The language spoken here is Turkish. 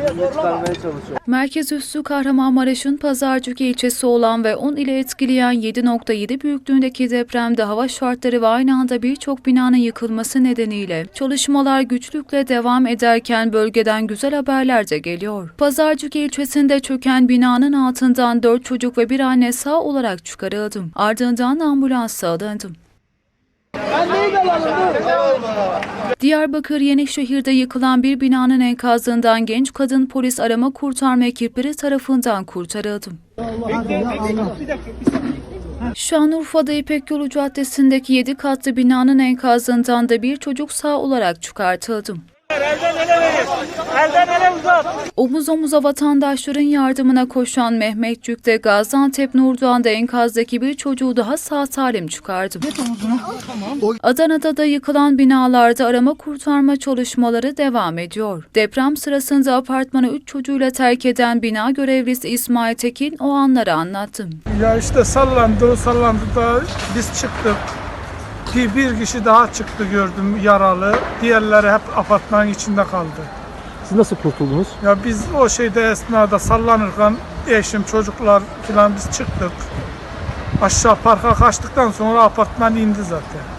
Bizi çıkarmaya çalışıyor. Merkez üssü Kahramanmaraş'ın Pazarcık ilçesi olan ve 10 ile etkileyen 7.7 büyüklüğündeki depremde hava şartları ve aynı anda birçok binanın yıkılması nedeniyle çalışmalar güçlükle devam ederken bölgeden güzel haberler de geliyor. Pazarcık ilçesinde çöken binanın altından 4 çocuk ve bir anne sağ olarak çıkarıldı. Ardından ambulansa alındı. Diyarbakır Yenişehir'de yıkılan bir binanın enkazından genç kadın polis arama kurtarma ekipleri tarafından kurtarıldı. Şanlıurfa'da İpek Yolu Caddesi'ndeki 7 katlı binanın enkazından da bir çocuk sağ olarak çıkartıldı. Elden ele verin. Elden ele uzat. Omuz omuza vatandaşların yardımına koşan Mehmet Cük de Gaziantep Nurdoğan'da enkazdaki bir çocuğu daha sağ salim çıkardı. Adana'da da yıkılan binalarda arama kurtarma çalışmaları devam ediyor. Deprem sırasında apartmanı 3 çocuğuyla terk eden bina görevlisi İsmail Tekin o anları anlattı. Ya işte sallandı, sallandı da biz çıktık. Bir, bir kişi daha çıktı gördüm yaralı. Diğerleri hep apartmanın içinde kaldı. Siz nasıl kurtuldunuz? Ya biz o şeyde esnada sallanırken eşim, çocuklar falan biz çıktık. Aşağı parka kaçtıktan sonra apartman indi zaten.